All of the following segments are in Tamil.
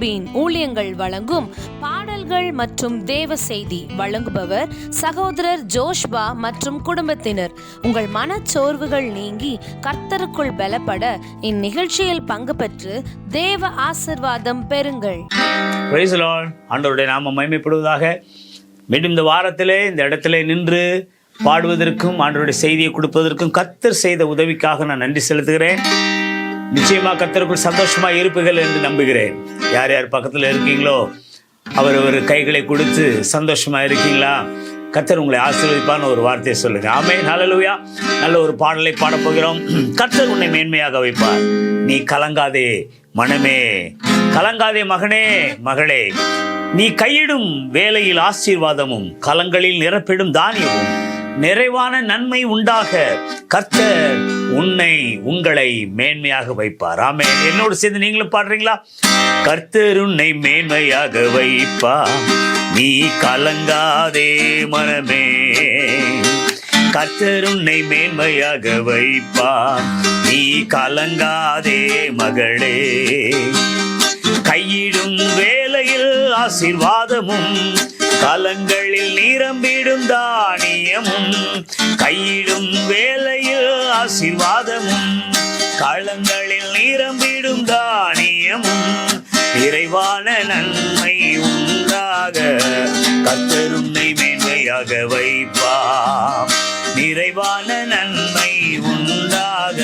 யாக்கோபின் ஊழியங்கள் வழங்கும் பாடல்கள் மற்றும் தேவ செய்தி வழங்குபவர் சகோதரர் ஜோஷ்பா மற்றும் குடும்பத்தினர். உங்கள் மனச்சோர்வுகள் நீங்கி கர்த்தருக்குள் பலப்பட இந்நிகழ்ச்சியில் பங்கு பெற்று தேவ ஆசிர்வாதம் பெறுங்கள். ஆண்டவருடைய நாம மகிமைப்படுவதாக. மீண்டும் இந்த வாரத்திலே இந்த இடத்திலே நின்று பாடுவதற்கும் ஆண்டவருடைய செய்தியை கொடுப்பதற்கும் கத்தர் செய்த உதவிக்காக நான் நன்றி செலுத்துகிறேன். நிச்சயமா கத்தருக்குள் சந்தோஷமா இருப்பீர்கள் என்று நம்புகிறேன். யார் யார் பக்கத்தில் இருக்கீங்களோ அவர் ஒரு கைகளை கொடுத்து சந்தோஷமா இருக்கீங்களா? கத்தர் உங்களை ஆசீர்வதிப்பான்னு ஒரு வார்த்தையை சொல்லுங்க. ஆமே ஹalleluya நல்ல ஒரு பாடலை பாடப்போகிறோம். கத்தர் உன்னை மேன்மையாக வைப்பார். நீ கலங்காதே மனமே. கலங்காதே மகனே மகளே. நீ கையிடும் வேலையில் ஆசீர்வாதமும் கலங்களில் நிரப்பிடும் தானியமும். நிறைவான நன்மை உண்டாக கர்த்தர் உன்னை உங்களை மேன்மையாக வைப்பார். ஆமே என்னோடு சேர்ந்து நீங்களும் பாடுறீங்களா? கர்த்தர் உன்னை மேன்மையாக வைப்பா நீ கலங்காதே மனமே. கர்த்தர் உன்னை மேன்மையாக வைப்பா நீ கலங்காதே மகளே. கையிடும் வேலையில் ஆசீர்வாதமும் கலங்களில் நிரம்பிடும் தானியமும் கையிடும் வேலையில் ஆசீர்வாதமும் களங்களில் நிரம்பிடும் தானியமும் நிறைவான நன்மை உண்டாக கத்தருமை மேன்மையாக வைப்பாம் நிறைவான நன்மை உண்டாக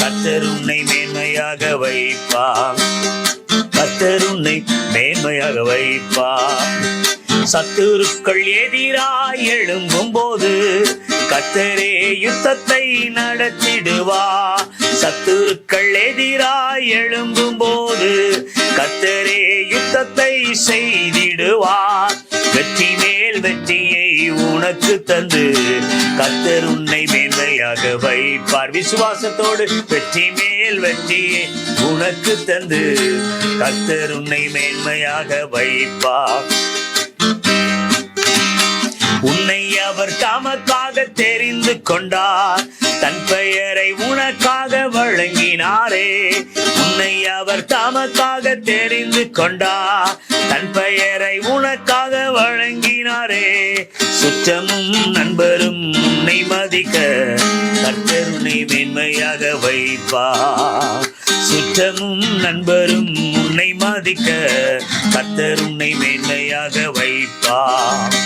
கத்தருன்னை மேன்மையாக வைப்பா கத்தர் மேன்மையாக வைப்பா சத்துருக்கள் எதிராய் எழும்பும் போது கத்தரே யுத்தத்தை நடத்திடுவா. சத்துருக்கள் எதிராய் எழும்பும் போது கத்தரே யுத்தத்தை செய்திடுவா. வெற்றி மேல் வெற்றியை உனக்கு தந்து கத்தர் உன்னை மேன்மையாக வைப்பார். விசுவாசத்தோடு வெற்றி மேல் வெற்றியை உனக்கு தந்து கத்தர் உன்னை மேன்மையாக வைப்பார். உன்னை அவர் தமக்காக தெரிந்து கொண்டார். தன் பெயரை உனக்காக வழங்கினாரே. உன்னை அவர் தமக்காக தெரிந்து கொண்டார் தன் பெயரை உனக்காக வழங்கினாரே. சுற்றமும் நண்பரும் உன்னை மதிக்க கர்த்தர் உன்னை மேன்மையாக வைப்பார் சுற்றமும் நண்பரும் உன்னை மதிக்க கர்த்தர் உன்னை மேன்மையாக வைப்பார்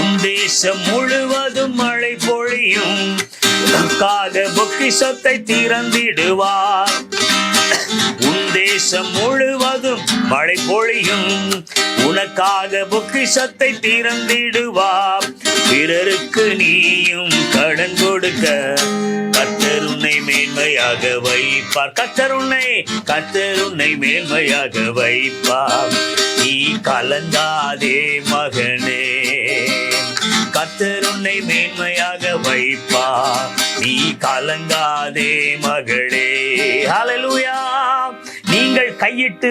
உன் தேசம் முழுவதும் மழை பொழியும். உனக்காக பொக்கிஷத்தை திறந்திடுவார். உன் தேசம் முழுவதும் மழை பொழியும். உனக்காக பொக்கிஷத்தை திறந்திடுவார். பிறருக்கு நீயும் கடன் கொடுக்க. கத்தர் மேன்மையாக வைப்பார். கத்தர் உன்னை மேன்மையாக வைப்பார். நீ கலங்காதே மகனே. கத்தர் மேன்மையாக வைப்பா நீ கலங்காதே மகளே. ஹalleluya நீங்கள் கையிட்டு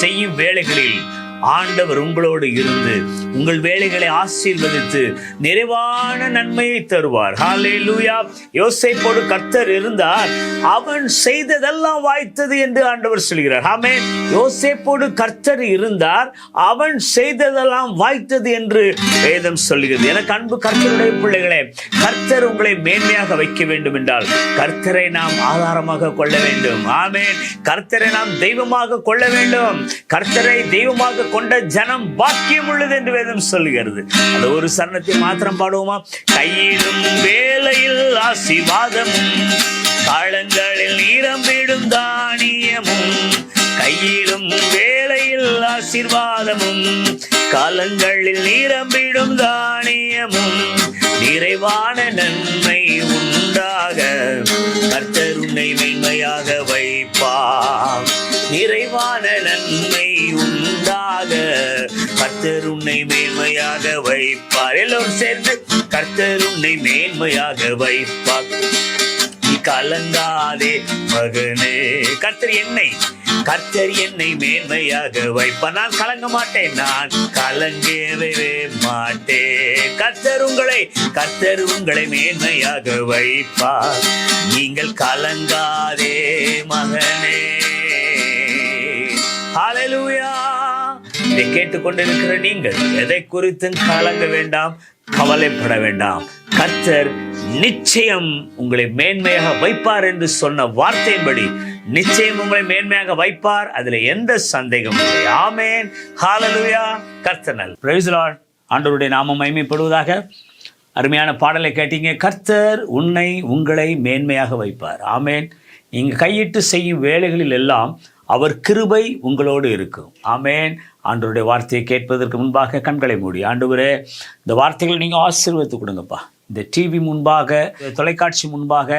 செய்யும் வேலைகளில் ஆண்டவர் உங்களோடு இருந்து உங்கள் வேலைகளை ஆசீர்வதித்து நிறைவான நன்மையை தருவார். ஹாலே லூயா யோசைப்போடு கர்த்தர் இருந்தார். அவன் செய்ததெல்லாம் வாய்த்தது என்று ஆண்டவர் சொல்கிறார். ஆமே யோசேப்போடு கர்த்தர் இருந்தார். அவன் செய்ததெல்லாம் வாய்த்தது என்று வேதம் சொல்கிறது. எனக்கு அன்பு கர்த்தருடைய பிள்ளைகளே கர்த்தர் உங்களை மேன்மையாக வைக்க வேண்டும் என்றால் கர்த்தரை நாம் ஆதாரமாக கொள்ள வேண்டும். ஆமேன் கர்த்தரை நாம் தெய்வமாக கொள்ள வேண்டும். கர்த்தரை தெய்வமாக கொண்ட ஜனம் பாக்கியம் உள்ளது என்று வேதம் சொல்லுகிறது. அது ஒரு சரணத்தை மாத்திரம் பாடுவோமா? கையிலும் வேலையில் ஆசீர்வாதமும் காலங்களில் நீரம்பிடும் தானியமும் கையிலும் வேலையில் ஆசிர்வாதமும் காலங்களில் நிரம்பிடும் தானியமும் நிறைவான நன்மை உண்டாக. கர்த்தர் உன்னை மேன்மையாக வைப்பார். நிறைவான நன்மை உண்டாக. கர்த்தர் உன்னை மேன்மையாக வைப்பார். எல்லோரும் சேர்ந்து கர்த்தர் உன்னை மேன்மையாக வைப்பார். நீ கலங்காதே மகனே. கர்த்தர் என்னை கர்த்தர் என்னை மேன்மையாக வைப்பார் நான் கலங்க மாட்டேன். நான் கலங்கவே மாட்டேன். கர்த்தர் உங்களை கர்த்தர் உங்களை மேன்மையாக வைப்பார். நீங்கள் கலங்காதே மகனே. ஹalleluya இதை கேட்டுக்கொண்டிருக்கிற நீங்கள் எதை குறித்தும் கலங்க வேண்டாம் கவலைப்பட வேண்டாம். கர்த்தர் நிச்சயம் உங்களை மேன்மையாக வைப்பார் என்று சொன்ன வார்த்தையின்படி நிச்சயம் உங்களை மேன்மையாக வைப்பார். அதுல எந்த சந்தேகமும் இல்லை. ஆமேன். ஹalleluya கர்த்தர் நல் ஆண்டவருடைய நாமம் மைமைப்படுவதாக அருமையான பாடலை கேட்டீங்க. கர்த்தர் உன்னை உங்களை மேன்மையாக வைப்பார். ஆமேன். நீங்கள் கையிட்டு செய்யும் வேலைகளில் எல்லாம் அவர் கிருபை உங்களோடு இருக்கும். ஆமேன். ஆண்டவருடைய வார்த்தையை கேட்பதற்கு முன்பாக கண்களை மூடி. ஆண்டவரே இந்த வார்த்தைகளை நீங்கள் ஆசீர்வதித்து கொடுங்கப்பா. இந்த டிவி முன்பாக இந்த தொலைக்காட்சி முன்பாக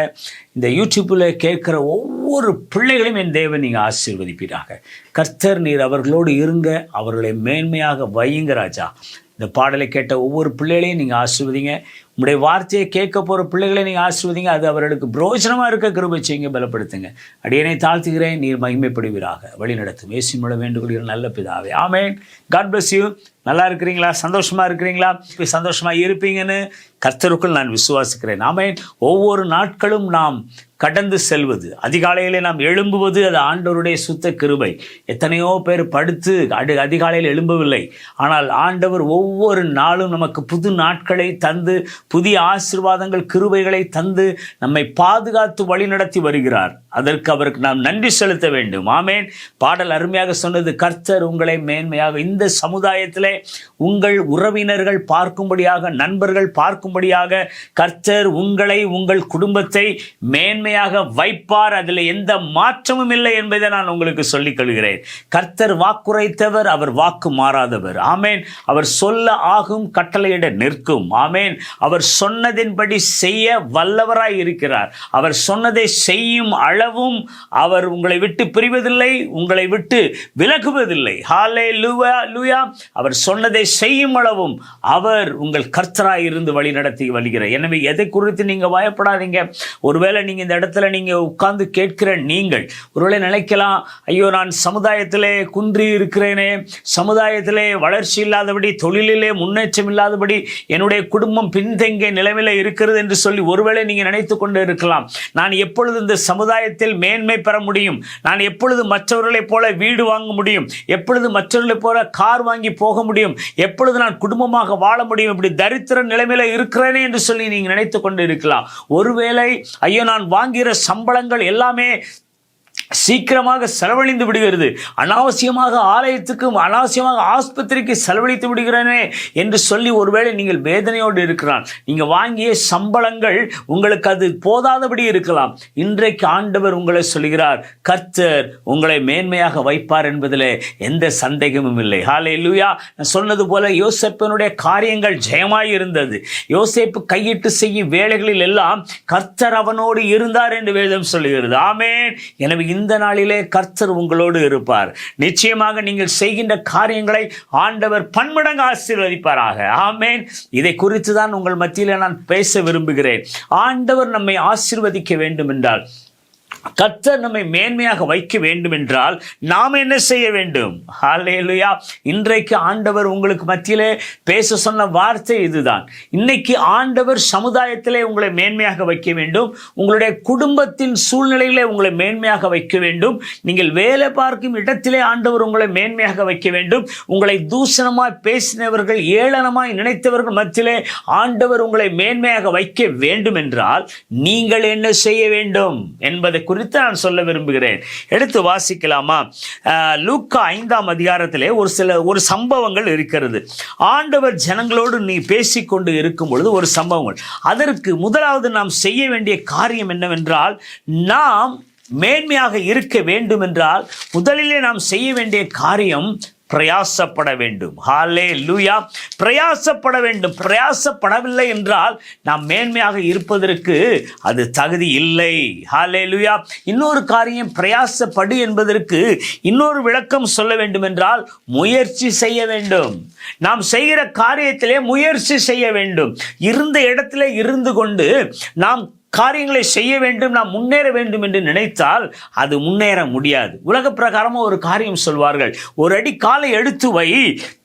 இந்த யூடியூப்பில் கேட்குற ஒவ்வொரு பிள்ளைகளையும் என் தேவன் நீங்கள் ஆசீர்வதிப்பீராக. கர்த்தர் நீர் அவர்களோடு இருங்க அவர்களை மேன்மையாக வையுங்க ராஜா. இந்த பாடலை கேட்ட ஒவ்வொரு பிள்ளைகளையும் நீங்கள் ஆசிர்வதிங்க. உங்களுடைய வார்த்தையை கேட்க போகிற பிள்ளைகளை நீங்கள் ஆசிர்வதிங்க. அது அவர்களுக்கு பிரோஜனமாக இருக்க கிருபை செய்யுங்க பலப்படுத்துங்க. அடியனை தாழ்த்துகிறேன் நீர் மகிமைப்படுவீராக. வழி நடத்தும் ஏசி மூலம் வேண்டுகொள்கிற நல்ல பிதாவே. ஆமேன். காட் பிளஸ் யூ நல்லா இருக்கிறீங்களா? சந்தோஷமா இருக்கிறீங்களா? இப்ப சந்தோஷமா இருப்பீங்கன்னு கர்த்தருக்குள் நான் விசுவாசிக்கிறேன். ஆமேன் ஒவ்வொரு நாட்களும் நாம் கடந்து செல்வது அதிகாலையிலே நாம் எழும்புவது அது ஆண்டவருடைய சுத்த கிருபை. எத்தனையோ பேர் படுத்து அடு அதிகாலையில் எழும்பவில்லை. ஆனால் ஆண்டவர் ஒவ்வொரு நாளும் நமக்கு புது நாட்களை தந்து புதிய ஆசீர்வாதங்கள் கிருபைகளை தந்து நம்மை பாதுகாத்து வழிநடத்தி வருகிறார். அதற்கு அவருக்கு நாம் நன்றி செலுத்த வேண்டும். ஆமேன். பாடல் அருமையாக சொன்னது கர்த்தர் உங்களை மேன்மையாக இந்த சமுதாயத்திலே உங்கள் உறவினர்கள் பார்க்கும்படியாக நண்பர்கள் பார்க்கும்படியாக கர்த்தர் உங்களை உங்கள் குடும்பத்தை மேன்மையாக வைப்பார். அதில் எந்த மாற்றமும் இல்லை என்பதை நான் உங்களுக்கு சொல்லிக் கொள்கிறேன். கர்த்தர் வாக்குரைத்தவர் அவர் வாக்கு மாறாதவர். ஆமேன். அவர் சொல்ல ஆகும் கட்டளையிட நிற்கும். ஆமேன். அவர் சொன்னதின்படி செய்ய வல்லவராய் இருக்கிறார். அவர் சொன்னதை செய்யும் அளவும் அவர் உங்களை விட்டு பிரிவதில்லை உங்களை விட்டு விலகுவதில்லை. ஹாலே லூயா லூயா. அவர் சொன்னதை செய்யும் அளவும் அவர் உங்கள் கர்த்தராக இருந்து வழி நடத்தி வருகிறார் எனவே எதை குறித்து நீங்கள் பயப்படாதீங்க. ஒருவேளை நீங்கள் இந்த இடத்துல நீங்கள் உட்கார்ந்து கேட்கிற நீங்கள் ஒருவேளை நினைக்கலாம் ஐயோ நான் சமுதாயத்திலே குன்றி இருக்கிறேனே சமுதாயத்திலே வளர்ச்சி இல்லாதபடி தொழிலிலே முன்னேற்றம் இல்லாதபடி என்னுடைய குடும்பம் பின்தங்கிய நிலைமையில இருக்கிறது என்று சொல்லி ஒருவேளை நீங்கள் நினைத்து கொண்டு இருக்கலாம். நான் எப்பொழுது இந்த சமுதாயத்தில் மேன்மை பெற முடியும்? நான் எப்பொழுது மற்றவர்களைப் போல வீடு வாங்க முடியும்? எப்பொழுது மற்றவர்களைப் போல கார் வாங்கி போக முடியும்? எப்பொழுது நான் குடும்பமாக வாழ முடியும்? இப்படி தரித்திர நிலைமையில இருக்கிறேனே என்று சொல்லி நீங்க நினைத்து கொண்டு இருக்கலாம். ஒருவேளை ஐயோ நான் வாங்குகிற சம்பளங்கள் எல்லாமே சீக்கிரமாக செலவழிந்து விடுகிறது. அனாவசியமாக ஆலயத்துக்கும் அனாவசியமாக ஆஸ்பத்திரிக்கு செலவழித்து விடுகிறேனே என்று சொல்லி ஒருவேளை நீங்கள் வேதனையோடு இருக்கிறான் நீங்கள் வாங்கிய சம்பளங்கள் உங்களுக்கு அது போதாதபடி இருக்கலாம். இன்றைக்கு ஆண்டவர் உங்களை சொல்கிறார் கர்த்தர் உங்களை மேன்மையாக வைப்பார் என்பதில் எந்த சந்தேகமும் இல்லை. ஹாலே லூயா நான் சொன்னது போல யோசேப்பினுடைய காரியங்கள் ஜெயமாய் இருந்தது. யோசேப்பு கையிட்டு செய்யும் வேலைகளில் எல்லாம் கர்த்தர் அவனோடு இருந்தார் என்று வேதம் சொல்லுகிறது. ஆமேன். எனவே இந்த நாளிலே கர்த்தர் உங்களோடு இருப்பார். நிச்சயமாக நீங்கள் செய்கின்ற காரியங்களை ஆண்டவர் பன்மடங்கு ஆசீர்வதிப்பாராக. ஆமேன். இதை குறித்து தான் உங்கள் மத்தியில் நான் பேச விரும்புகிறேன். ஆண்டவர் நம்மை ஆசீர்வதிக்க வேண்டும் என்றால் கர்த்தர் நம்மை மேன்மையாக வைக்க வேண்டும் என்றால் நாம் என்ன செய்ய வேண்டும்? ஹalleluya இன்றைக்கு ஆண்டவர் உங்களுக்கு மத்தியிலே பேச சொன்ன வார்த்தை இதுதான். இன்னைக்கு ஆண்டவர் சமுதாயத்திலே உங்களை மேன்மையாக வைக்க வேண்டும். உங்களுடைய குடும்பத்தின் சூழ்நிலையிலே உங்களை மேன்மையாக வைக்க வேண்டும். நீங்கள் வேலை பார்க்கும் இடத்திலே ஆண்டவர் உங்களை மேன்மையாக வைக்க வேண்டும். உங்களை தூஷணமாய் பேசினவர்கள் ஏளனமாய் நினைத்தவர்கள் மத்தியிலே ஆண்டவர் உங்களை மேன்மையாக வைக்க வேண்டும் என்றால் நீங்கள் என்ன செய்ய வேண்டும் என்பதை குறித்து நான் சொல்ல விரும்புகிறேன். எடுத்து வாசிக்கலாமா? லூக்கா ஐந்தாம் அதிகாரத்திலே ஒரு சில ஒரு சம்பவங்கள் இருக்கிறது. ஆண்டவர் ஜனங்களோடு நீ பேசிக்கொண்டு இருக்கும் பொழுது ஒரு சம்பவங்கள். அதற்கு முதலாவது நாம் செய்ய வேண்டிய காரியம் என்னவென்றால் நாம் மேன்மையாக இருக்க வேண்டும் என்றால் முதலிலே நாம் செய்ய வேண்டிய காரியம் பிரயாசப்பட வேண்டும். ஹாலே லூயா பிரயாசப்பட வேண்டும். பிரயாசப்படவில்லை என்றால் நாம் மேன்மையாக இருப்பதற்கு அது தகுதி இல்லை. ஹாலே லூயா இன்னொரு காரியம் பிரயாசப்படு என்பதற்கு இன்னொரு விளக்கம் சொல்ல வேண்டும் என்றால் முயற்சி செய்ய வேண்டும். நாம் செய்கிற காரியத்திலே முயற்சி செய்ய வேண்டும். இருந்த இடத்திலே இருந்து கொண்டு நாம் காரியங்களை செய்ய வேண்டும் நாம் முன்னேற வேண்டும் என்று நினைத்தால் அது முன்னேற முடியாது. உலக பிரகாரமாக ஒரு காரியம் சொல்வார்கள். ஒரு அடி காலை எடுத்து வை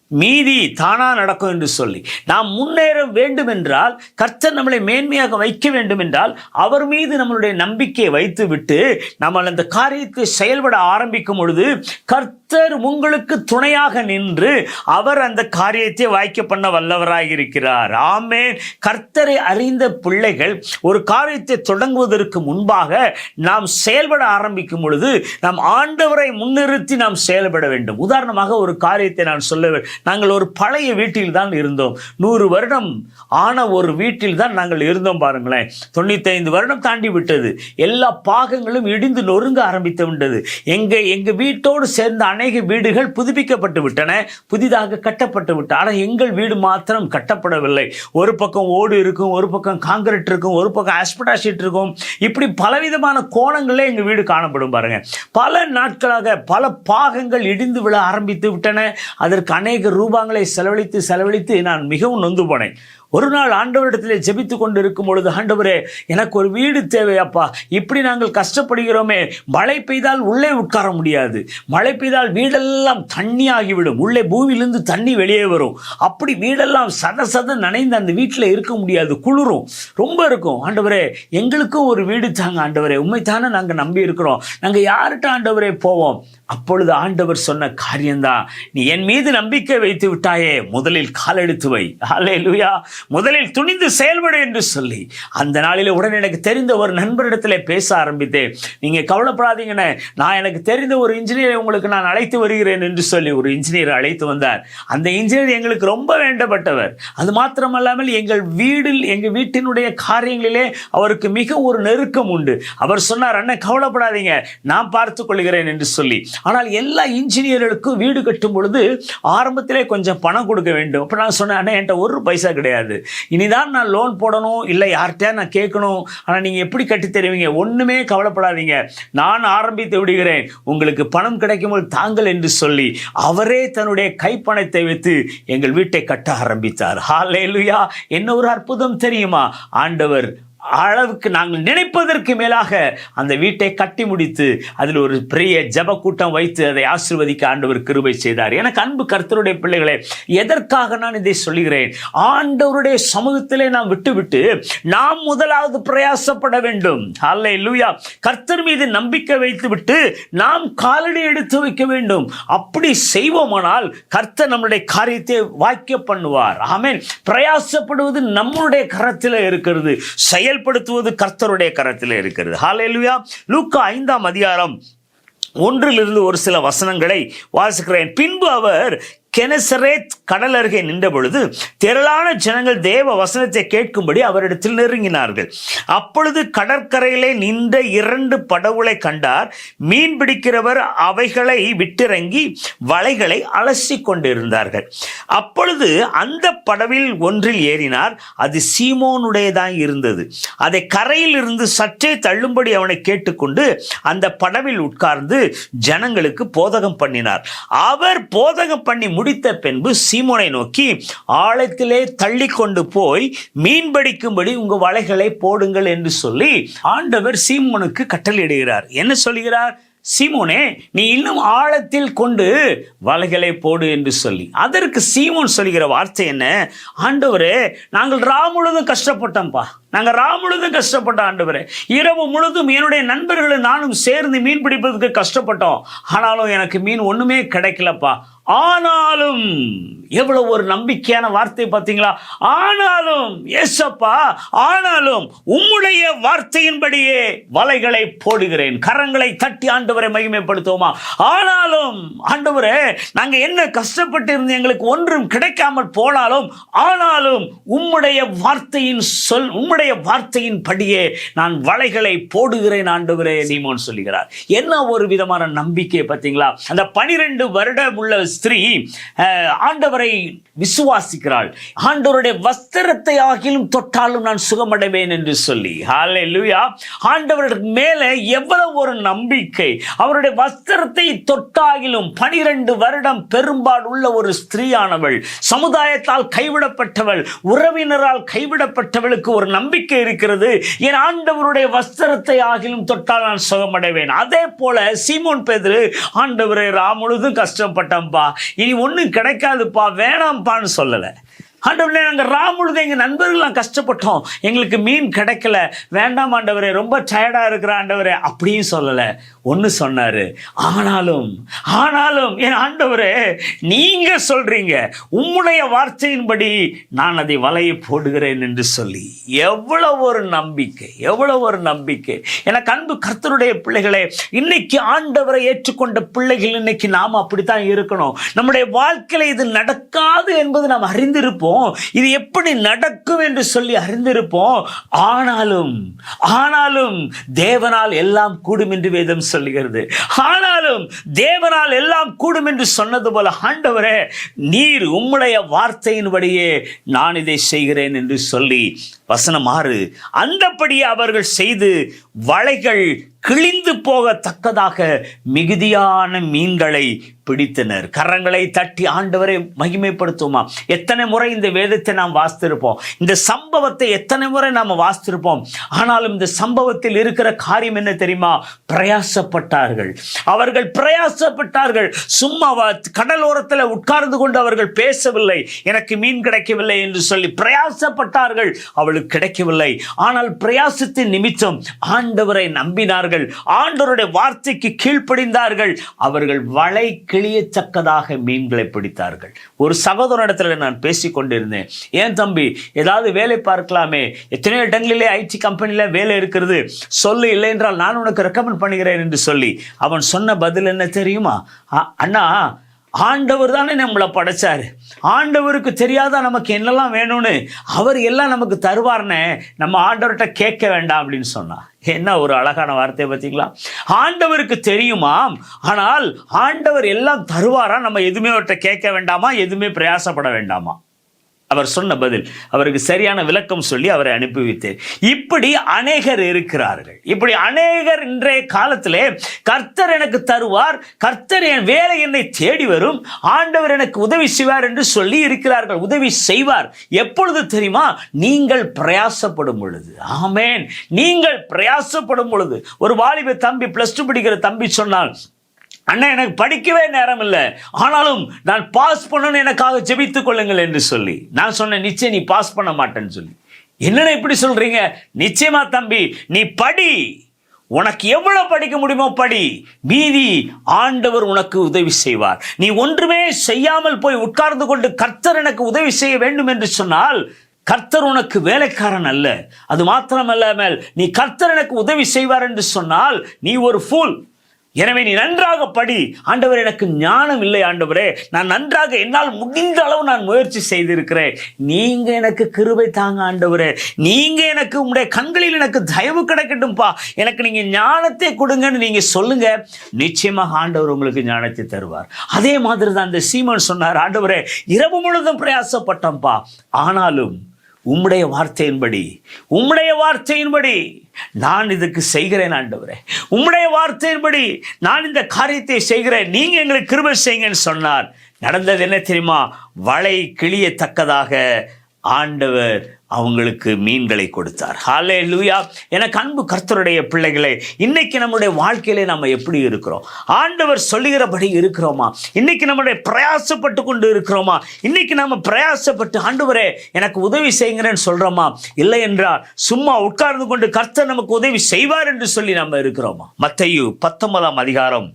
மீதி தானா நடக்கும் என்று சொல்லி. நாம் முன்னேற வேண்டும் என்றால் கர்த்தர் நம்மளை மேன்மையாக வைக்க வேண்டும் என்றால் அவர் மீது நம்மளுடைய நம்பிக்கையை வைத்து விட்டு நம்ம அந்த காரியத்தை செயல்பட ஆரம்பிக்கும் பொழுது கர்த்தர் உங்களுக்கு துணையாக நின்று அவர் அந்த காரியத்தை வாய்க்க பண்ண வல்லவராக இருக்கிறார் ஆமே கர்த்தரை அறிந்த பிள்ளைகள் ஒரு காரியத்தை தொடங்குவதற்கு முன்பாக நாம் செயல்பட ஆரம்பிக்கும் பொழுது நாம் ஆண்டவரை முன்னிறுத்தி நாம் செயல்பட வேண்டும். உதாரணமாக ஒரு காரியத்தை நான் சொல்ல நாங்கள் ஒரு பழைய வீட்டில் தான் இருந்தோம். நூறு வருடம் ஆன ஒரு வீட்டில் தான் நாங்கள் இருந்தோம் பாருங்களேன். தொண்ணூத்தைந்து வருடம் தாண்டி விட்டது. எல்லா பாகங்களும் இடிந்து நொறுங்க ஆரம்பித்து விட்டது. எங்க எங்க வீட்டோடு சேர்ந்த அநேக வீடுகள் புதுப்பிக்கப்பட்டு விட்டன. புதிதாக கட்டப்பட்டு விட்டன ஆனால் எங்கள் வீடு மாத்திரம் கட்டப்படவில்லை. ஒரு பக்கம் ஓடு இருக்கும் ஒரு பக்கம் காங்கிரீட் இருக்கும் ஒரு பக்கம் ஆஸ்படா ஷீட் இருக்கும். இப்படி பலவிதமான கோணங்களே எங்கள் வீடு காணப்படும் பாருங்க. பல நாட்களாக பல பாகங்கள் இடிந்து விழ ஆரம்பித்து விட்டன. அதற்கு அநேக ரூபாங்களை செலவழித்து செலவழித்து நான் மிகவும் நொந்து போனேன். ஒரு நாள் ஆண்டவரிடத்திலே ஜெபித்து கொண்டு இருக்கும் பொழுது ஆண்டவரே எனக்கு ஒரு வீடு தேவையப்பா. இப்படி நாங்கள் கஷ்டப்படுகிறோமே. மழை பெய்தால் உள்ளே உட்கார முடியாது. மழை பெய்தால் வீடெல்லாம் தண்ணி ஆகிவிடும் உள்ளே பூமியிலிருந்து தண்ணி வெளியே வரும். அப்படி வீடெல்லாம் சத சத நனைந்து அந்த வீட்டில் இருக்க முடியாது. குளிரும். ரொம்ப இருக்கும். ஆண்டவரே எங்களுக்கும் ஒரு வீடு தாங்க ஆண்டவரே. உண்மைத்தானே நாங்கள் நம்பி இருக்கிறோம் நாங்கள் யார்கிட்ட ஆண்டவரே போவோம்? அப்பொழுது ஆண்டவர் சொன்ன காரியம்தான் நீ என் மீது நம்பிக்கை வைத்து விட்டாயே முதலில் காலெடுத்து வை. அல்லேலூயா முதலில் துணிந்து செயல்படு என்று சொல்லி. அந்த நாளில் உடனே எனக்கு தெரிந்த ஒரு நண்பரிடத்தில் பேச ஆரம்பித்தேன். நீங்க கவலைப்படாதீங்கண்ணே நான் எனக்கு தெரிந்த ஒரு இன்ஜினியரை உங்களுக்கு நான் அழைத்து வருகிறேன் என்று சொல்லி ஒரு இன்ஜினியர் அழைத்து வந்தார். அந்த இன்ஜினியர் எங்களுக்கு ரொம்ப வேண்டப்பட்டவர். அது மாத்திரமல்லாமல் எங்கள் வீடில் எங்கள் வீட்டினுடைய காரியங்களிலே அவருக்கு மிக ஒரு நெருக்கம் உண்டு. அவர் சொன்னார் அண்ணன் கவலைப்படாதீங்க நான் பார்த்துக் கொள்கிறேன் என்று சொல்லி. ஆனால் எல்லா இன்ஜினியர்களுக்கும் வீடு கட்டும் பொழுது ஆரம்பத்திலே கொஞ்சம் பணம் கொடுக்க வேண்டும். அப்போ நான் சொன்னேன் அண்ணா என்கிட்ட ஒரு பைசா கிடையாது. இனிதான் நான் லோன் போடணும். இல்லை யார்கிட்டயா நான் கேட்கணும். ஆனால் நீங்கள் எப்படி கட்டி தருவீங்க? ஒன்றுமே கவலைப்படாதீங்க. நான் ஆரம்பித்து விடுகிறேன். உங்களுக்கு பணம் கிடைக்கும்போது தாங்கள் என்று சொல்லி அவரே தன்னுடைய கைப்பணத்தை வைத்து எங்கள் வீட்டை கட்ட ஆரம்பித்தார். ஹalleluya என்ன ஒரு அற்புதம் தெரியுமா? ஆண்டவர் அளவுக்கு நாங்கள் நினைப்பதற்கு மேலாக அந்த வீட்டை கட்டி முடித்து அதில் ஒரு பெரிய ஜெப கூட்டம் வைத்து அதை ஆசிர்வதிக்க ஆண்டவர் கிருபை செய்தார். எனக்கு அன்பு கர்த்தருடைய பிள்ளைகளே எதற்காக நான் இதை சொல்லுகிறேன்? ஆண்டவருடைய சமூகத்திலே நாம் விட்டுவிட்டு நாம் முதலாவது பிரயாசப்பட வேண்டும். அல்ல லூயா கர்த்தர் மீது நம்பிக்கை வைத்துவிட்டு நாம் காலடி எடுத்து வைக்க வேண்டும். அப்படி செய்வோமானால் கர்த்தர் நம்முடைய காரியத்தை வாக்கிய பண்ணுவார். ஆமேன் பிரயாசப்படுவது நம்மளுடைய கரத்தில் இருக்கிறது. செயல் செயல்படுத்துவது கர்த்தருடைய கரத்தில் இருக்கிறது. ஹாலேலுயா லூக்கா ஐந்தாம் அதிகாரம் ஒன்றிலிருந்து ஒரு சில வசனங்களை வாசிக்கிறேன். பின்பு அவர் கெனசரேத் கடல் அருகே நின்ற பொழுது திரளான ஜனங்கள் தேவ வசனத்தை கேட்கும்படி அவரிடத்தில் நெருங்கினார்கள். அப்பொழுது கடற்கரையிலே நின்ற இரண்டு படகுகளை கண்டார். மீன் பிடிக்கிறவர் அவைகளை விட்டிறங்கி வலைகளை அலசி கொண்டிருந்தார்கள். அப்பொழுது அந்த படவில் ஒன்றில் ஏறினார். அது சீமோனுடையதான் இருந்தது. அதை கரையில் இருந்து சற்றே தள்ளும்படி அவனை கேட்டுக்கொண்டு அந்த படவில் உட்கார்ந்து ஜனங்களுக்கு போதகம் பண்ணினார். அவர் போதகம் பண்ணி முடித்த பின்பு சீமோனை நோக்கி ஆழத்திலே தள்ளி கொண்டு போய் மீன் பிடிக்கும்படி உங்க வலைகளை போடுங்கள் என்று சொல்லி ஆண்டவர் சீமோனுக்கு கட்டளையிடுகிறார் என்ன சொல்கிறார்? சீமோனே நீ இன்னும் ஆழத்தில் கொண்டு வலைகளை போடு என்று சொல்லி. அதற்கு சீமோன் சொல்லுகிற வார்த்தை என்ன? ஆண்டவரே நாங்கள் ரா முழுதும் கஷ்டப்பட்டோம்ப்பா. நாங்கள் ரா முழுதும் கஷ்டப்பட்டோம் ஆண்டவரே. இரவு முழுதும் என்னுடைய நண்பர்களும் நானும் சேர்ந்து மீன் பிடிப்பதற்கு கஷ்டப்பட்டோம். ஆனாலும் எனக்கு மீன் ஒண்ணுமே கிடைக்கலப்பா. ஆனாலும் எவ்வளவு ஒரு நம்பிக்கையான வார்த்தை பார்த்தீங்களா? ஆனாலும் ஏசப்பா ஆனாலும் உம்முடைய வார்த்தையின்படியே வலைகளை போடுகிறேன். கரங்களை தட்டி ஆண்டவரை மகிமைப்படுத்துவோமா? ஆனாலும் ஆண்டவரே நாங்க என்ன கஷ்டப்பட்டு இருந்து எங்களுக்கு ஒன்றும் கிடைக்காமல் போனாலும் ஆனாலும் உம்முடைய வார்த்தையின் சொல் உம்முடைய வார்த்தையின் படியே நான் வலைகளை போடுகிறேன் ஆண்டுகிறே நீமோன் சொல்லுகிறார். என்ன ஒரு விதமான நம்பிக்கை பார்த்தீங்களா? அந்த பனிரெண்டு வருடம் உள்ள ஸ்திரீ அஹ், ஆண்டவரை விசுவாசிக்கிறாள். ஆண்டவருடைய வஸ்திரத்தை ஆகிலும் தொட்டாலும் நான் சுகமடைவேன் என்று சொல்லி. ஹalleluya ஆண்டவருக்கு மேலே எவ்வளவு ஒரு நம்பிக்கை. அவருடைய வஸ்திரத்தை தொட்டாகிலும் பனிரெண்டு வருடம் பெரும்பாடு உள்ள ஒரு ஸ்திரீயானவள் சமுதாயத்தால் கைவிடப்பட்டவள் உறவினரால் கைவிடப்பட்டவளுக்கு ஒரு நம்பிக்கை இருக்கிறது. என் ஆண்டவருடைய வஸ்திரத்தை ஆகிலும் தொட்டால் நான் சுகமடைவேன். அதே போல சீமோன் பேதுரு ஆண்டவரை ராமுழுதும் கஷ்டப்பட்டம்பா இனி ஒன்றும் கிடைக்காதுப்பா. வேணாம் வேணாம்ப்பான்னு சொல்லலை. ஆண்டவரே நாங்கள் ராமுழுது எங்கள் நண்பர்கள்லாம் கஷ்டப்பட்டோம். எங்களுக்கு மீன் கிடைக்கல. வேண்டாம் ஆண்டவரே ரொம்ப டயர்டாக இருக்கிற ஆண்டவரே அப்படியும் சொல்லலை. ஒன்று சொன்னார் ஆனாலும் ஆனாலும் என் ஆண்டவரே நீங்கள் சொல்கிறீங்க உம்முடைய வார்த்தையின்படி நான் அதை வலையை போடுகிறேன் என்று சொல்லி. எவ்வளவு ஒரு நம்பிக்கை எவ்வளவு ஒரு நம்பிக்கை. எனக்கு அன்பு கர்த்தருடைய பிள்ளைகளே இன்னைக்கு ஆண்டவரை ஏற்றுக்கொண்ட பிள்ளைகள் இன்னைக்கு நாம் அப்படித்தான் இருக்கணும். நம்முடைய வாழ்க்கையில இது நடக்காது என்பது நாம் அறிந்திருப்போம். இது எப்படி நடக்கும் என்று சொல்லி அறிந்திருப்போம். ஆனாலும் ஆனாலும் தேவனால் எல்லாம் கூடும் என்று வேதம் சொல்லுகிறது. ஆனாலும் தேவனால் எல்லாம் கூடும் என்று சொன்னது போல ஆண்டவரே நீர் உம்முடைய வார்த்தையின்படியே நான் இதை செய்கிறேன் என்று சொல்லி வசனம் ஆறு அந்தபடி அவர்கள் செய்து வலைகள் கிழிந்து போகத்தக்கதாக மிகுதியான மீன்களை பிடித்தனர். கரங்களை தட்டி ஆண்டவரை மகிமைப்படுத்துவோமா? எத்தனை முறை இந்த வேதத்தை நாம் வாசித்திருப்போம்? இந்த சம்பவத்தை எத்தனை முறை நாம் வாசித்திருப்போம்? ஆனாலும் இந்த சம்பவத்தில் இருக்கிற காரியம் என்ன தெரியுமா? பிரயாசப்பட்டார்கள். அவர்கள் பிரயாசப்பட்டார்கள். சும்மா கடலோரத்தில் உட்கார்ந்து கொண்டு அவர்கள் பேசவில்லை. எனக்கு மீன் கிடைக்கவில்லை என்று சொல்லி பிரயாசப்பட்டார்கள். அவள் அவர்களுக்கு கிடைக்கவில்லை. ஆனால் பிரயாசத்தின் நிமித்தம் ஆண்டவரை நம்பினார்கள். ஆண்டவருடைய வார்த்தைக்கு கீழ்ப்படிந்தார்கள். அவர்கள் வலை கிளியத்தக்கதாக மீன்களை பிடித்தார்கள். ஒரு சகோதரனிடத்தில் நான் பேசிக்கொண்டிருந்தேன் ஏன் தம்பி ஏதாவது வேலை பார்க்கலாமே? எத்தனையோ இடங்களிலே ஐடி கம்பெனியில் வேலை இருக்கிறது. சொல்லு இல்லை என்றால் நான் உனக்கு ரெக்கமெண்ட் பண்ணுகிறேன் என்று சொல்லி அவன் சொன்ன பதில் என்ன தெரியுமா? அண்ணா ஆண்டவர் தானே நம்மளை படைச்சாரு. ஆண்டவருக்கு தெரியாதா நமக்கு என்னெல்லாம் வேணும்னு? அவர் எல்லாம் நமக்கு தருவார்னு நம்ம ஆண்டவர்கிட்ட கேட்க வேண்டாம் அப்படின்னு சொன்னா. என்ன ஒரு அழகான வார்த்தையை பார்த்தீங்களா? ஆண்டவருக்கு தெரியுமாம் ஆனால் ஆண்டவர் எல்லாம் தருவாரா? நம்ம எதுவுமே அவர்கிட்ட கேட்க வேண்டாமா? எதுவுமே பிரயாசப்பட வேண்டாமா? அவர் சொன்ன பதில் அவருக்கு சரியான விளக்கம் சொல்லி அவரை அனுப்பி வைத்தேன். இப்படி அநேகர் இருக்கிறார்கள். இப்படி அநேகர் இன்றைய காலத்திலே கர்த்தர் எனக்கு தருவார் கர்த்தர் என் வேலை என்னை தேடி வரும் ஆண்டவர் எனக்கு உதவி செய்வார் என்று சொல்லி இருக்கிறார்கள் உதவி செய்வார். எப்பொழுது தெரியுமா? நீங்கள் பிரயாசப்படும் பொழுது. ஆமேன். நீங்கள் பிரயாசப்படும் பொழுது. ஒரு வாலிப தம்பி பிளஸ் டூ படிக்கிற தம்பி சொன்னால் அண்ணா எனக்கு படிக்கவே நேரம் இல்லை ஆனாலும் நான் பாஸ் பண்ணணும் எனக்காக ஜெபித்துக் கொள்ளுங்கள் என்று சொல்லி. நான் சொன்னேன் நிச்சயம் நீ பாஸ் பண்ண மாட்டேன்னு சொல்லி. என்னென்ன இப்படி சொல்றீங்க? நிச்சயமா தம்பி நீ படி. உனக்கு எவ்வளவு படிக்க முடியுமோ படி. மீதி ஆண்டவர் உனக்கு உதவி செய்வார். நீ ஒன்றுமே செய்யாமல் போய் உட்கார்ந்து கொண்டு கர்த்தர் எனக்கு உதவி செய்ய வேண்டும் என்று சொன்னால் கர்த்தர் உனக்கு வேலைக்காரன் அல்ல. அது மாத்திரமல்லாமல் நீ கர்த்தர் எனக்கு உதவி செய்வார் என்று சொன்னால் நீ ஒரு ஃபூல் எனவே நீ நன்றாக படி. ஆண்டவர் எனக்கு ஞானம் இல்லை ஆண்டவரே. நான் நன்றாக என்னால் முடிந்த அளவு நான் முயற்சி செய்திருக்கிறேன். நீங்க எனக்கு கிருபை தாங்க ஆண்டவரே. நீங்க எனக்கு உங்களுடைய கண்களில் எனக்கு தயவு கிடைக்கட்டும்பா. எனக்கு நீங்க ஞானத்தை கொடுங்கன்னு நீங்க சொல்லுங்க. நிச்சயமாக ஆண்டவர் உங்களுக்கு ஞானத்தை தருவார். அதே மாதிரி தான் அந்த சீமன் சொன்னார் ஆண்டவரே இரவு முழுதும் பிரயாசப்பட்டோம்ப்பா ஆனாலும் உம்முடைய வார்த்தையின்படி உம்முடைய வார்த்தையின்படி நான் இதுக்கு செய்கிறேன் ஆண்டவரே. உம்முடைய வார்த்தையின்படி நான் இந்த காரியத்தை செய்கிறேன். நீங்க எங்களுக்கு கிருபை செய்யுங்கன்னு சொன்னார். நடந்தது என்ன தெரியுமா? வலை கிளியத்தக்கதாக. ஆண்டவர் அவங்களுக்கு மீன்களை கொடுத்தார். ஹாலே லூயா எனக்கு அன்பு கர்த்தருடைய பிள்ளைகளை இன்னைக்கு நம்முடைய வாழ்க்கையிலே நம்ம எப்படி இருக்கிறோம்? ஆண்டவர் சொல்லுகிறபடி இருக்கிறோமா? இன்னைக்கு நம்முடைய பிரயாசப்பட்டு கொண்டு இருக்கிறோமா? இன்னைக்கு நம்ம பிரயாசப்பட்டு ஆண்டவரே எனக்கு உதவி செய்யுங்கிறேன்னு சொல்றோமா? இல்லை என்றால் சும்மா உட்கார்ந்து கொண்டு கர்த்தர் நமக்கு உதவி செய்வார் என்று சொல்லி நம்ம இருக்கிறோமா? மத்தையு பத்தொன்பதாம் அதிகாரம்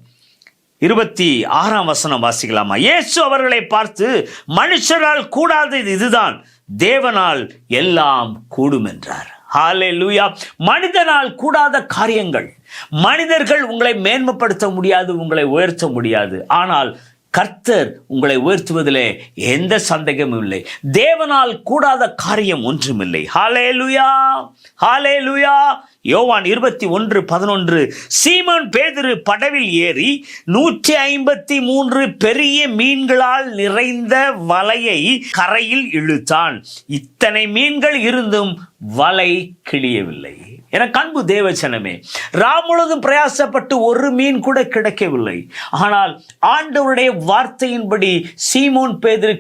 இருபத்தி ஆறாம் வசனம் வாசிக்கலாமா? இயேசு அவர்களை பார்த்து மனுஷரால் கூடாதது இதுதான். தேவனால் எல்லாம் கூடும் என்றார் ஹalleluya மனிதனால் கூடாத காரியங்கள். மனிதர்கள் உங்களை மேன்மைப்படுத்த முடியாது உங்களை உயர்த்த முடியாது. ஆனால் கர்த்தர் உங்களை உயர்த்துவதிலே எந்த சந்தேகமும் இல்லை. தேவனால் கூடாத காரியம் ஒன்றுமில்லை. ஹாலே லூயா யோவான் இருபத்தி ஒன்று பதினொன்று சீமோன் பேதிரு படவில் ஏறி நூற்றி ஐம்பத்தி மூன்று பெரிய மீன்களால் நிறைந்த வலையை கரையில் இழுத்தான். இத்தனை மீன்கள் இருந்தும் வலை கிழியவில்லை. என கண்பு தேவச்சனமே ராம் முழுதும் பிரயாசப்பட்டு ஒரு மீன் கூட கிடைக்கவில்லை. ஆனால் ஆண்டவருடைய வார்த்தையின்படி சீமோன் பேதிரு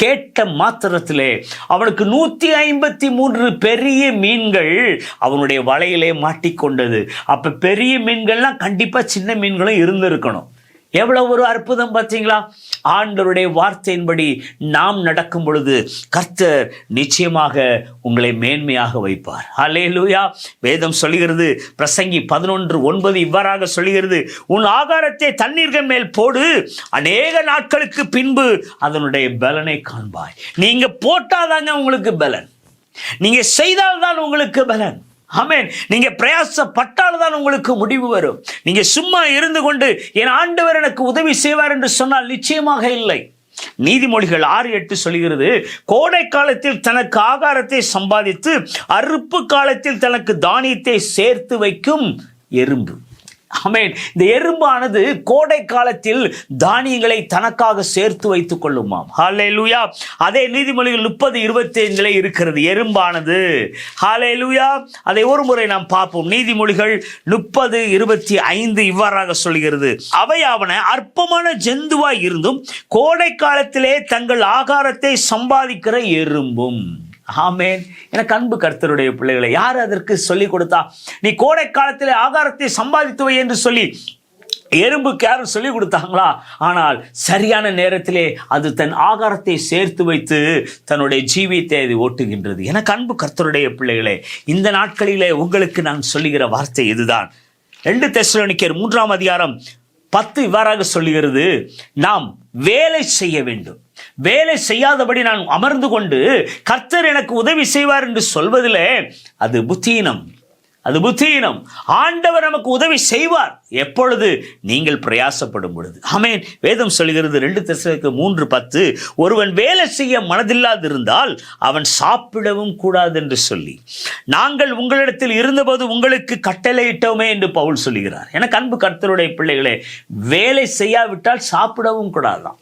கேட்ட மாத்திரத்திலே அவனுக்கு நூற்றி ஐம்பத்தி மூன்று பெரிய மீன்கள் அவனுடைய வலையிலே மாட்டிக்கொண்டது. அப்போ பெரிய மீன்கள்லாம் கண்டிப்பாக சின்ன மீன்களும் இருந்திருக்கணும். எவ்வளவு ஒரு அற்புதம் பார்த்தீங்களா? ஆண்டவருடைய வார்த்தையின்படி நாம் நடக்கும் பொழுது கர்த்தர் நிச்சயமாக உங்களை மேன்மையாக வைப்பார். ஹalleluya. வேதம் சொல்லுகிறது பிரசங்கி பதினொன்று ஒன்பது இவ்வாறாக சொல்லுகிறது உன் ஆகாரத்தை தண்ணீர்கள் மேல் போடு அநேக நாட்களுக்கு பின்பு அதனுடைய பலனை காண்பாய். நீங்க போட்டாதாங்க உங்களுக்கு பலன். நீங்க செய்தால்தான் உங்களுக்கு பலன். ஆமேன். நீங்க பிரயாசப்பட்டால் தான் உங்களுக்கு முடிவு வரும். நீங்க சும்மா இருந்து கொண்டு என் ஆண்டவர் எனக்கு உதவி செய்வார் என்று சொன்னால் நிச்சயமாக இல்லை. நீதிமொழிகள் ஆறு எட்டு சொல்கிறது கோடை காலத்தில் தனக்கு ஆகாரத்தை சம்பாதித்து அறுப்பு காலத்தில் தனக்கு தானியத்தை சேர்த்து வைக்கும் எறும்பு. அமேன் இந்த எறும்பானது கோடை காலத்தில் தானியங்களை தனக்காக சேர்த்து வைத்துக் கொள்ளுமாம். ஹalleluya அதே நீதிமொழிகள் முப்பது இருபத்தி ஐந்துல இருக்கிறது. எறும்பானது. ஹalleluya அதை ஒரு முறை நாம் பார்ப்போம். நீதிமொழிகள் முப்பது இருபத்தி ஐந்து இவ்வாறாக சொல்கிறது. அவையாவன அற்பமான ஜந்துவாய் இருந்தும் கோடை காலத்திலே தங்கள் ஆகாரத்தை சம்பாதிக்கிற எறும்பும். ஆமேன். எனக்கு அன்பு கர்த்தருடைய பிள்ளைகளை யார் அதற்கு சொல்லி கொடுத்தா? நீ கோடை காலத்தில் ஆகாரத்தை சம்பாதித்து வை என்று சொல்லி எறும்புக்கு யாரும் சொல்லி கொடுத்தாங்களா? ஆனால் சரியான நேரத்திலே அது தன் ஆகாரத்தை சேர்த்து வைத்து தன்னுடைய ஜீவியத்தை அது ஓட்டுகின்றது. எனக்கு அன்பு கர்த்தருடைய பிள்ளைகளே இந்த நாட்களிலே உங்களுக்கு நான் சொல்லுகிற வார்த்தை இதுதான். ரெண்டு தெஸ்லோனிக்கர் மூன்றாம் அதிகாரம் பத்து இவ்வாறாக சொல்லுகிறது. நாம் வேலை செய்ய வேண்டும். வேலை செய்யாதபடி நான் அமர்ந்து கொண்டு கர்த்தர் எனக்கு உதவி செய்வார் என்று சொல்வதிலே அது புத்தீனம் அது புத்தியினம். ஆண்டவர் நமக்கு உதவி செய்வார். எப்பொழுது? நீங்கள் பிரயாசப்படும் பொழுது. ஆமேன். வேதம் சொல்கிறது ரெண்டு திசைக்கு மூன்று பத்து. ஒருவன் வேலை செய்ய மனதில்லாதிருந்தால் அவன் சாப்பிடவும் கூடாது என்று சொல்லி. நாங்கள் உங்களிடத்தில் இருந்தபோது உங்களுக்கு கட்டளையிட்டோமே என்று பவுல் சொல்லுகிறார் எனக்கு அன்பு கர்த்தருடைய பிள்ளைகளே வேலை செய்யாவிட்டால் சாப்பிடவும் கூடாதான்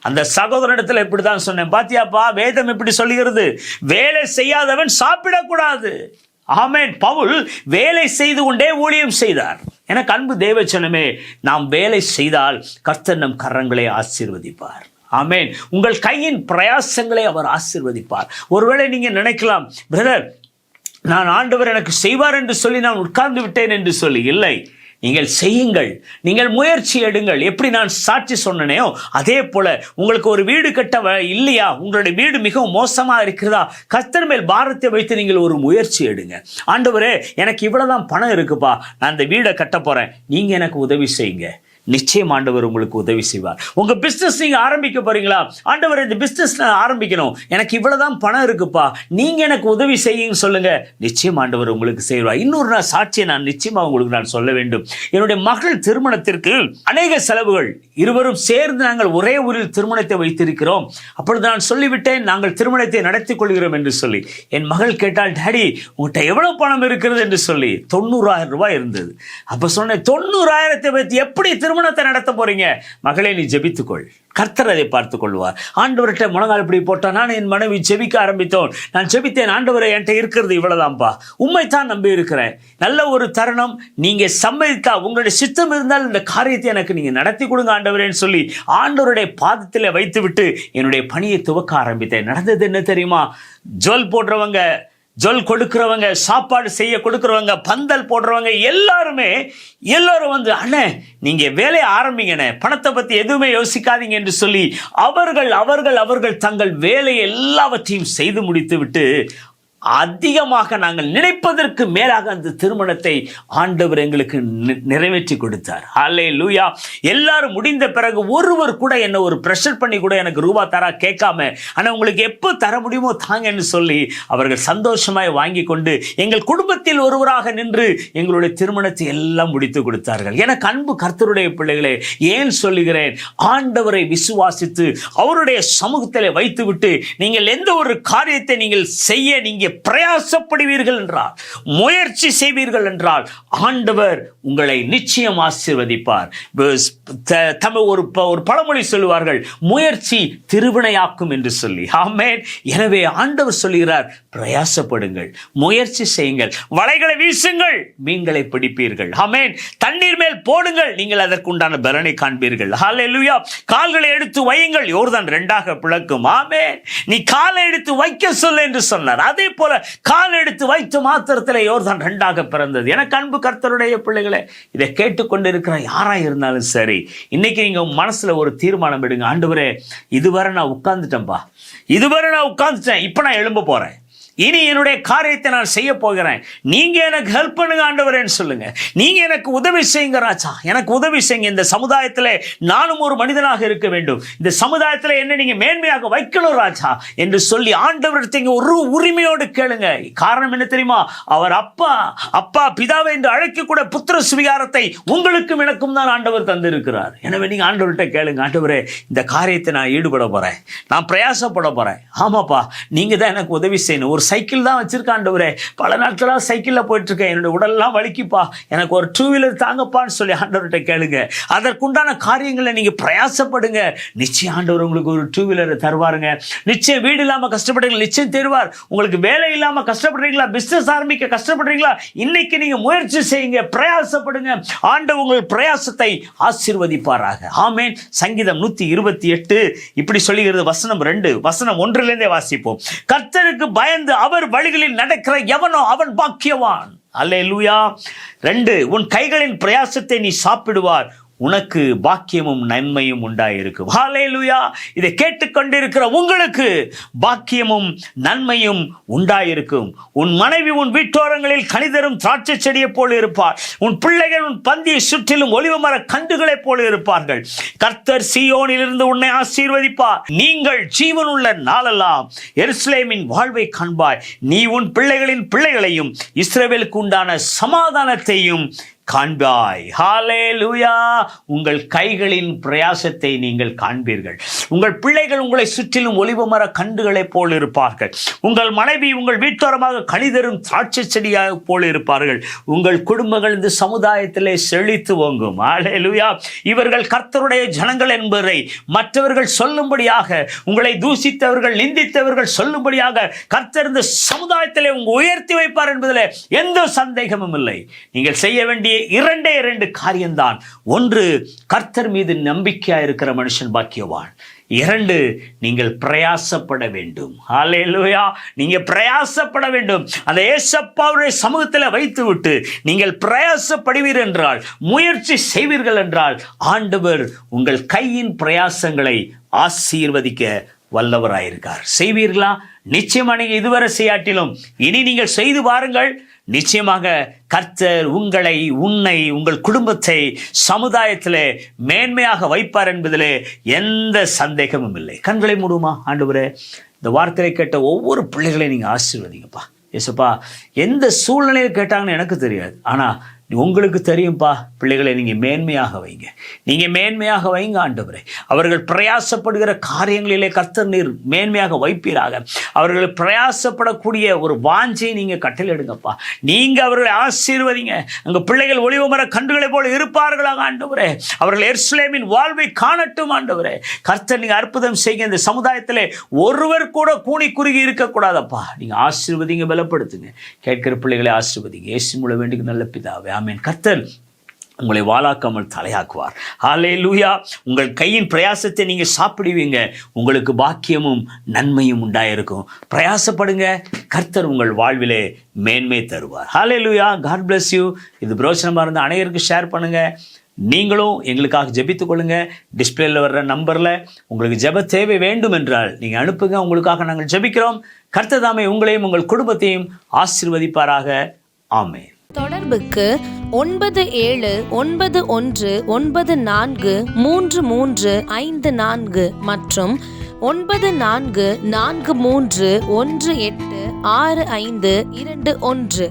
அந்த சகோதரனிடத்தில் இப்படி தான் சொன்னேன். பாத்தியாப்பா வேதம் இப்படி சொல்லுகிறது வேலை செய்யாதவன் சாப்பிடக்கூடாது. ஆமேன். பவுல் வேலை செய்து கொண்டே ஊழியம் செய்தார். எனக்கு அன்பு தேவச்சனமே நாம் வேலை செய்தால் கர்த்தர் நம் கரங்களை ஆசீர்வதிப்பார். ஆமேன். உங்கள் கையின் பிரயாசங்களை அவர் ஆசீர்வதிப்பார். ஒருவேளை நீங்க நினைக்கலாம் பிரதர் நான் ஆண்டவர் எனக்கு செய்வார் என்று சொல்லி நான் உட்கார்ந்து விட்டேன் என்று சொல்லி இல்லை. நீங்கள் செய்யுங்கள். நீங்கள் முயற்சி எடுங்கள். எப்படி நான் சாட்சி சொன்னனேயோ அதே போல உங்களுக்கு ஒரு வீடு கட்ட வ- இல்லையா? உங்களுடைய வீடு மிகவும் மோசமாக இருக்கிறதா? கத்தர் மேல் பாரத்தை வைத்து நீங்கள் ஒரு முயற்சி எடுங்க. ஆண்டவரே எனக்கு இவ்வளோதான் பணம் இருக்குப்பா. நான் இந்த வீடை கட்ட போகிறேன் நீங்கள் எனக்கு உதவி செய்யுங்க. நிச்சயம் ஆண்டவர் உங்களுக்கு உதவி செய்வார். உங்க பிசினஸ் நீங்க ஆரம்பிக்க போறீங்களா? ஆண்டவர் இந்த பிசினஸ் நான் ஆரம்பிக்கணும். எனக்கு இவ்வளவுதான் பணம் இருக்குப்பா. நீங்க எனக்கு உதவி செய்யுங்க சொல்லுங்க. நிச்சயம் ஆண்டவர் உங்களுக்கு செய்வார். இன்னொரு நான் சாட்சியை நான் நிச்சயமா உங்களுக்கு நான் சொல்ல வேண்டும். என்னுடைய மகள் திருமணத்திற்கு அநேக செலவுகள். இருவரும் சேர்ந்து நாங்கள் ஒரே ஊரில் திருமணத்தை வைத்திருக்கிறோம். அப்பொழுது நான் சொல்லிவிட்டேன் நாங்கள் திருமணத்தை நடத்தி கொள்கிறோம் என்று சொல்லி. என் மகள் கேட்டால் டேடி உங்கள்கிட்ட எவ்வளவு பணம் இருக்கிறது? என்று சொல்லி தொண்ணூறாயிரம் ரூபாய் இருந்தது. அப்ப சொன்னேன் தொண்ணூறாயிரத்தை வைத்து எப்படி திரும்ப திருமணத்தை நடத்த போறீங்க. மகளே நீ ஜெபித்துக்கொள். கர்த்தர் அதை பார்த்துக் கொள்வார் ஆண்டவர்கிட்ட முழங்கால் இப்படி போட்டா நான் என் மனைவி ஜெபிக்க ஆரம்பித்தோம். நான் ஜெபித்தேன். ஆண்டவரை என்கிட்ட இருக்கிறது இவ்வளவுதான்ப்பா. உண்மைத்தான் நம்பி இருக்கிறேன். நல்ல ஒரு தருணம். நீங்க சம்மதித்தா உங்களுடைய சித்தம் இருந்தால் இந்த காரியத்தை எனக்கு நீங்க நடத்தி கொடுங்க ஆண்டவரேன்னு சொல்லி ஆண்டவருடைய பாதத்தில் வைத்துவிட்டு என்னுடைய பணியை துவக்க ஆரம்பித்தேன். நடந்தது என்ன தெரியுமா? ஜுவல் போடுறவங்க ஜொல் கொடுக்கிறவங்க சாப்பாடு செய்ய கொடுக்கிறவங்க பந்தல் போடுறவங்க எல்லாருமே எல்லாரும் வந்து அண்ணே நீங்க வேலையை ஆரம்பிங்கண்ணே. பணத்தை பத்தி எதுவுமே யோசிக்காதீங்க என்று சொல்லி அவர்கள் அவர்கள் அவர்கள் தங்கள் வேலையை எல்லாவற்றையும் செய்து முடித்து விட்டு அதிகமாக நாங்கள் நினைப்பதற்கு மேலாக அந்த திருமணத்தை ஆண்டவர் எங்களுக்கு நி- நிறைவேற்றி கொடுத்தார். ஹalலே லூயா எல்லாரும் முடிந்த பிறகு ஒருவர் கூட என்னை ஒரு ப்ரெஷர் பண்ணி கூட எனக்கு ரூபா தரா கேட்காம ஆனால் உங்களுக்கு எப்போ தர முடியுமோ தாங்கன்னு சொல்லி அவர்கள் சந்தோஷமாய் வாங்கி கொண்டு எங்கள் குடும்பத்தில் ஒருவராக நின்று எங்களுடைய திருமணத்தை எல்லாம் முடித்து கொடுத்தார்கள். எனக்கு அன்பு கர்த்தருடைய பிள்ளைகளே ஏன் சொல்லுகிறேன்? ஆண்டவரை விசுவாசித்து அவருடைய சமூகத்தில் வைத்துவிட்டு நீங்கள் எந்த ஒரு காரியத்தை நீங்கள் செய்ய நீங்கள் பிரயாசப்படுவீர்கள் என்றால் முயற்சி செய்வீர்கள் என்றால் ஆண்டவர் உங்களை நிச்சயம் ஆசீர்வதிப்பார். தமிழ் ஒரு ஒரு பழமொழி சொல்லுவார்கள் முயற்சி திருவினையாக்கும் என்று சொல்லி. ஆமேன். எனவே ஆண்டவர் சொல்லுகிறார் பிரயாசப்படுங்கள் முயற்சி செய்யுங்கள் வலைகளை வீசுங்கள் மீன்களை பிடிப்பீர்கள். ஆமேன். தண்ணீர் மேல் போடுங்கள் நீங்கள் அதற்குண்டான பலனை காண்பீர்கள். ஹalleluya கால்களை எடுத்து வையுங்கள் யோர்தான் ரெண்டாக பிளக்கும். ஆமே நீ காலை எடுத்து வைக்க சொல்லு என்று சொன்னார். அதே போல கால் எடுத்து வைத்து மாத்திரத்தில் யோர்தான் ரெண்டாக பிறந்தது. எனக்கு அன்பு கர்த்தருடைய பிள்ளைகளை இதை கேட்டுக்கொண்டிருக்கிற யாரா இருந்தாலும் சரி இன்னைக்கு நீங்கள் உங்க மனசுல ஒரு தீர்மானம் எடுங்க. ஆண்டவரே இதுவரை நான் உட்கார்ந்துட்டேன்பா. இதுவரை நான் உட்கார்ந்துட்டேன். இப்போ நான் எழும்ப போறேன். இனி என்னுடைய காரியத்தை நான் செய்ய போகிறேன். நீங்க எனக்கு ஹெல்ப் பண்ணுங்க ஆண்டவரேன்னு சொல்லுங்க. நீங்க எனக்கு உதவி செய்யுங்க ராஜா. எனக்கு உதவி செய்யுங்க. இந்த சமுதாயத்தில் நானும் ஒரு மனிதனாக இருக்க வேண்டும். இந்த சமுதாயத்தில் என்ன நீங்க மேன்மையாக வைக்கணும் ராஜா என்று சொல்லி ஆண்டவர்கிட்ட ஒரு உரிமையோடு கேளுங்க. காரணம் என்ன தெரியுமா? அவர் அப்பா அப்பா பிதாவை என்று அழைக்கக்கூட புத்திர சுவிகாரத்தை உங்களுக்கும் எனக்கும் தான் ஆண்டவர் தந்திருக்கிறார். எனவே நீங்க ஆண்டவர்கிட்ட கேளுங்க. ஆண்டவரே இந்த காரியத்தை நான் ஈடுபட போறேன். நான் பிரயாசப்பட போறேன். ஆமாப்பா நீங்க தான் எனக்கு உதவி செய்யணும். ஒரு சைக்கிள் தான் வச்சிருக்கேன் பல நாட்களாக சைக்கிளில் போயிட்டு இருக்கேன் என்னோட உடல்லாம் வலிக்குப்பா. எனக்கு ஒரு டூ வீலர் தாங்கப்பான்னு சொல்லி ஆண்டவர்கிட்ட கேளுங்க. அதற்குண்டான காரியங்களை நீங்க பிரயாசப்படுங்க. நிச்சயம் ஆண்டவர் உங்களுக்கு ஒரு டூ வீலரை தருவாருங்க. நிச்சயம் வீடு இல்லாம கஷ்டப்படுறீங்க நிச்சயம் தருவார். உங்களுக்கு வேலை இல்லாம கஷ்டப்படுறீங்களா? பிசினஸ் ஆரம்பிக்க கஷ்டப்படுறீங்களா? இன்னைக்கு நீங்க முயற்சி செய்யுங்க. பிரயாசப்படுங்க. ஆண்டவர் உங்கள் பிரயாசத்தை ஆசீர்வதிப்பாராக. ஆமேன். சங்கீதம் நூத்தி இருபத்தி எட்டு. இப்படி சொல்லுகிறது வசனம் ரெண்டு. வசனம் ஒன்றிலிருந்தே வாசிப்போம். கர்த்தருக்கு பயந்து அவர் வழிகளில் நடக்கிற எவனோ அவன் பாக்கியவான். அல்லேலூயா. ரெண்டு உன் கைகளின் பிரயாசத்தை நீ சாப்பிடுவார். உனக்கு பாக்கியமும் நன்மையும் உண்டாயிருக்கும் ஹalleluya இதை கேட்டுக்கொண்டிருக்கிற உங்களுக்கு பாக்கியமும் நன்மையும் உண்டாயிருக்கும் உன் மனைவி உன் வீட்டோரங்களில் கணிதரும் திராட்சை செடியைப் போல இருப்பார். உன் பிள்ளைகள் உன் பந்தியை சுற்றிலும் ஒளிவு மர கண்டுகளைப் போல இருப்பார்கள். கர்த்தர் சியோனிலிருந்து உன்னை ஆசீர்வதிப்பார். நீங்கள் ஜீவனுள்ள நாளெல்லாம் எருசலேமின் வாழ்வை காண்பாய். நீ உன் பிள்ளைகளின் பிள்ளைகளையும் இஸ்ரேவேலுக்கு உண்டான சமாதானத்தையும் காண்பாய். ஹாலே லூயா உங்கள் கைகளின் பிரயாசத்தை நீங்கள் காண்பீர்கள். உங்கள் பிள்ளைகள் உங்களை சுற்றிலும் ஒளிவு மர கண்டுகளைப் போல் இருப்பார்கள். உங்கள் மனைவி உங்கள் வீட்டோரமாக கழிதரும் திராட்சை செடியாக போல் இருப்பார்கள். உங்கள் குடும்பங்கள் இந்த சமுதாயத்திலே செழித்து ஓங்கும். ஹalleluya இவர்கள் கர்த்தருடைய ஜனங்கள் என்பதை மற்றவர்கள் சொல்லும்படியாக உங்களை தூசித்தவர்கள் நிந்தித்தவர்கள் சொல்லும்படியாக கர்த்தர் இந்த சமுதாயத்திலே உங்க உயர்த்தி வைப்பார் என்பதில் எந்த சந்தேகமும் இல்லை. நீங்கள் செய்ய வேண்டிய இரண்டே இரண்டு காரியம்தான். ஒன்று கர்த்தர் மீது நம்பிக்கையா இருக்கிற மனுஷன் பாக்கியவான். இரண்டு நீங்கள் பிரயாசப்பட வேண்டும். ஹalleluya நீங்கள் பிரயாசப்பட வேண்டும். அந்த ஏசப்பாவுடைய சமூகத்தில் வைத்துவிட்டு நீங்கள் பிரயாசப்படுவீர் என்றால் முயற்சி செய்வீர்கள் என்றால் ஆண்டவர் உங்கள் கையின் பிரயாசங்களை ஆசீர்வதிக்க வல்லவராயிருக்கார். செய்வீர்களா? நிச்சயமா நீங்கள் இதுவரை செய்யாட்டிலும். இனி நீங்கள் செய்து பாருங்கள். நிச்சயமாக கர்த்தர் உங்களை உன்னை உங்கள் குடும்பத்தை சமுதாயத்திலே மேன்மையாக வைப்பார் என்பதிலே எந்த சந்தேகமும் இல்லை. கண்களை மூடுமா ஆண்டவரே? இந்த வார்த்தையை கேட்ட ஒவ்வொரு பிள்ளைகளையும் நீங்கள் ஆசீர்வதிங்கப்பா. ஏசப்பா எந்த சூழ்நிலையில் கேட்டாங்கன்னு எனக்கு தெரியாது. ஆனால் உங்களுக்கு தெரியும்ப்பா பிள்ளைகளை நீங்கள் மேன்மையாக வைங்க. நீங்கள் மேன்மையாக வைங்க ஆண்டவரே. அவர்கள் பிரயாசப்படுகிற காரியங்களிலே கர்த்தர் நீர் மேன்மையாக வைப்பீராக. அவர்கள் பிரயாசப்படக்கூடிய ஒரு வாஞ்சை நீங்கள் கட்டளையிடுங்கப்பா. நீங்கள் அவர்களை ஆசீர்வதிங்க. அங்கே பிள்ளைகள் ஒளிவு மர கண்டுகளை போல இருப்பார்களாக ஆண்டவரே. அவர்கள் எர்ஸ்லேமின் வாழ்வை காணட்டும் ஆண்டவரே. கர்த்தர் நீங்கள் அற்புதம் செய்ய இந்த சமுதாயத்தில் ஒருவர் கூட கூனி குறுகி இருக்கக்கூடாதப்பா. நீங்கள் ஆசீர்வதிங்க பலப்படுத்துங்க. கேட்கிற பிள்ளைகளை ஆசீர்வதிங்க. ஏசி முழு வேண்டிய நல்ல பிதாவே. ஆமென். கர்த்தர் உங்களை வாழாக்காமல் தலையாக்குவார். ஹாலே லூயா உங்கள் கையின் பிரயாசத்தை நீங்கள் சாப்பிடுவீங்க. உங்களுக்கு பாக்கியமும் நன்மையும் உண்டாயிருக்கும். பிரயாசப்படுங்க. கர்த்தர் உங்கள் வாழ்விலே மேன்மை தருவார். ஹாலே லூயா காட் பிளஸ் யூ இது பிரோச்சனமாக இருந்த அனைவருக்கும் ஷேர் பண்ணுங்க. நீங்களும் எங்களுக்காக ஜெபித்துக் கொள்ளுங்க. டிஸ்பிளேல வர்ற நம்பரில் உங்களுக்கு ஜெப தேவை வேண்டும் என்றால் நீங்கள் அனுப்புங்க. உங்களுக்காக நாங்கள் ஜெபிக்கிறோம். கர்த்தர் உங்களையும் உங்கள் குடும்பத்தையும் ஆசீர்வதிப்பாராக. ஆமென். தொடர்புக்கு ஒன்பது ஏழு ஒன்பது ஒன்று ஒன்பது நான்கு மூன்று மூன்று ஐந்து நான்கு மற்றும் ஒன்பது நான்கு நான்கு மூன்று ஒன்று எட்டு ஆறு ஐந்து இரண்டு ஒன்று.